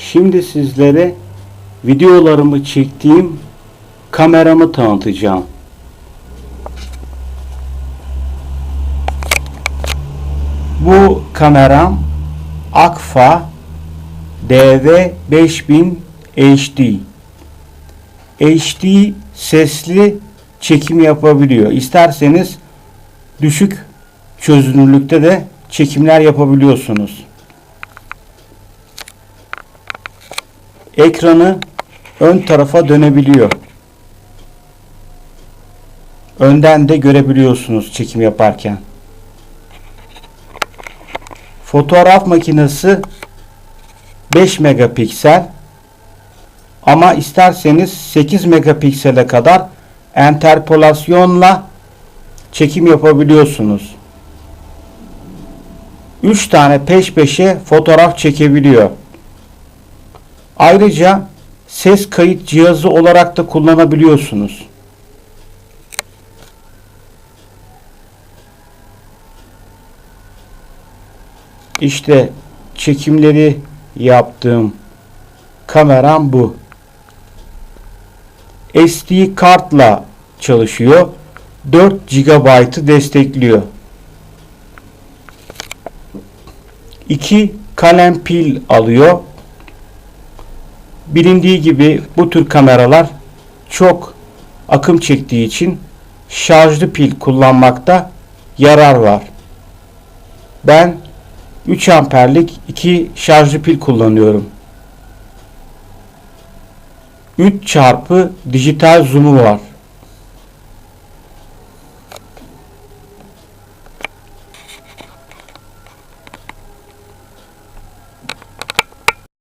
Şimdi sizlere videolarımı çektiğim kameramı tanıtacağım. Bu kameram Agfa DV5000 HD. HD sesli çekim yapabiliyor. İsterseniz düşük çözünürlükte de çekimler yapabiliyorsunuz. Ekranı ön tarafa dönebiliyor. Önden de görebiliyorsunuz çekim yaparken. Fotoğraf makinesi 5 megapiksel ama isterseniz 8 megapiksele kadar enterpolasyonla çekim yapabiliyorsunuz. 3 tane peş peşe fotoğraf çekebiliyor. Ayrıca ses kayıt cihazı olarak da kullanabiliyorsunuz. İşte çekimleri yaptığım kameram bu. SD kartla çalışıyor. 4 GB'ı destekliyor. 2 kalem pil alıyor. Bilindiği gibi bu tür kameralar çok akım çektiği için şarjlı pil kullanmakta yarar var. Ben 3 amperlik 2 şarjlı pil kullanıyorum. 3 çarpı dijital zoom'u var.